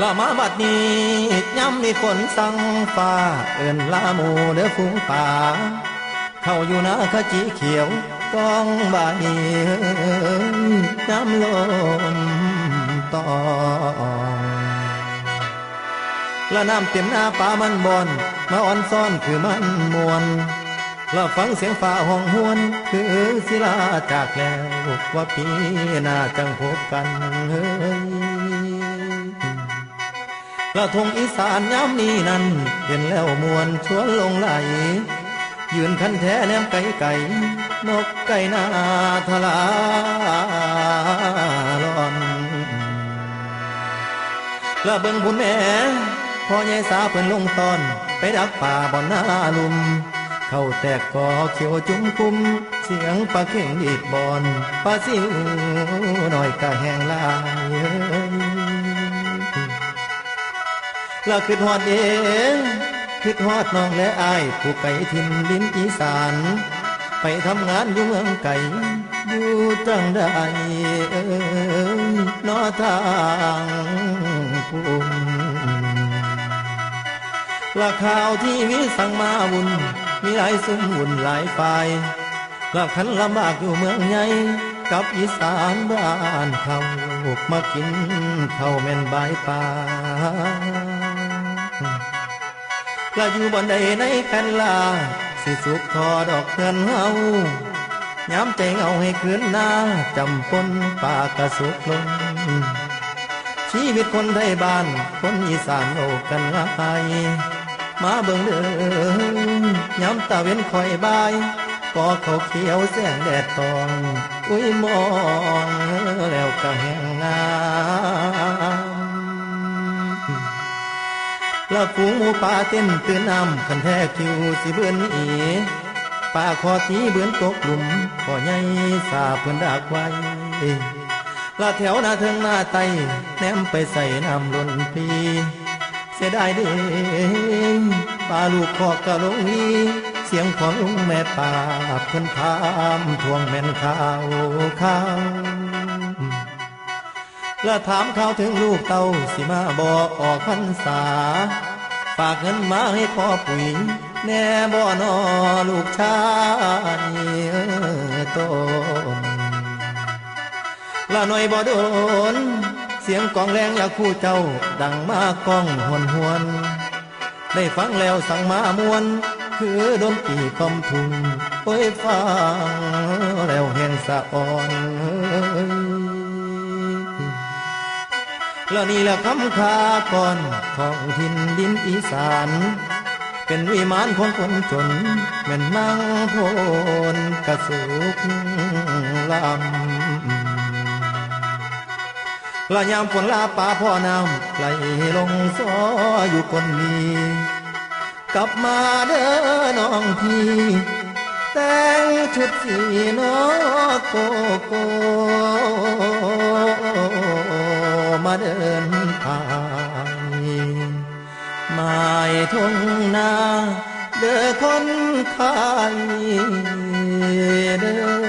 ละมาบัดนี้ย้ำนี่ฝนสั่งฟ้า เอินลาหมูเด้อฝูงป่า เข้าอยู่นาขจีเขียวกองบานน้ำลมตองละน้ำเต็มหน้าป่ามันบอนมาอ่อนซ่อนคือมันมวนละฟังเสียงฟ้าห้องหวน คือศิลาจากแล้วว่าปีหน้าจังพบกันเฮ้ย ละทงอีสานย้ำนี้นั้น เห็นแล้วมวนชวนลงไหล ยืนคันแท้แนมไก่ไก่ นกไก่นาทลาลอนละเบิ่งบุญแม่พ่อใหญ่สาเพิ่นลงตอน ไปดักป่าบ่อนนาลุม เข้าแตกกอเขียวจุ้มกุมเสียงปลาเข่งดีดบอนปลาซิวหน่อยกะแหงลาย เอ้ยละคิดฮอดเองคิดฮอดน้องและอายผู้ไก่ทิมดินอีสาน ไปทำงานอยู่เมืองไก่อยู่จังใดเอ้ยนอทางภูมิละข่าวที่วิสั่งมาวุ่นมีหลายซุ่มวุ่นหลายฝ่ายละขันลำบากอยู่เมืองใหญ่กับอีสานบ้านเขามากินเข้าแม่นบายป่า ละอยู่บนใดในแผ่นลา สิสุขทอดอกเงินเฮาย้ำใจเงาให้คืนหน้า จำปนปากกระสุกลงชีวิตคนไทยบ้าน คนอีสานโลกกันง่ายมาเบิ่งเด้อย้ำตาเว้นคอยบายก็เขาเขียวแสงแดดตอง อุ้ยมองแล้วก็แหงงา ละฝูงหมูป่าเต้นตื่นน้ำคันแท้คิวสิเบือนหนีป่าคอทีเบือนตกหลุมก่อใหญ่สาเพื่อนดากไว้ละแถวหน้าเทิงหน้าไตแนมไปใส่น้ำล้นปีเสียดายเด้ป่าลูกคอกกะลงนีเสียงของลุงแม่ป่าเพิ่อนถามทวงแม่นข้าวข้าว และถามข่าวถึงลูกเต้าสิมาบอกออกพรรษา ฝากเงินมาให้พ่อปุ๋ยแน่บ่อนอลูกชายต้นละหน่อยบ่โดน เสียงกองแรงอยากคู่เจ้า ดังมากองหวนหวน ได้ฟังแล้วสั่งมามวน คือดนตรีคอมทุนโอ้ยฟังแล้วแห่งสะอ่อน แล้วนี่แหละคำคาก่อนของทินดินอีสาน เป็นวิมานของคนจนแม่นนั่งโพนกระสุกลำละยามฝนลาป่าพ่อน้ำไหลลงซออยู่คนนี้กลับมาเด้อน้องพี่แต่งชุดสีนอโกโก มาเดินผ่านหมายทุ่งนาเด้อคนขายเด้อ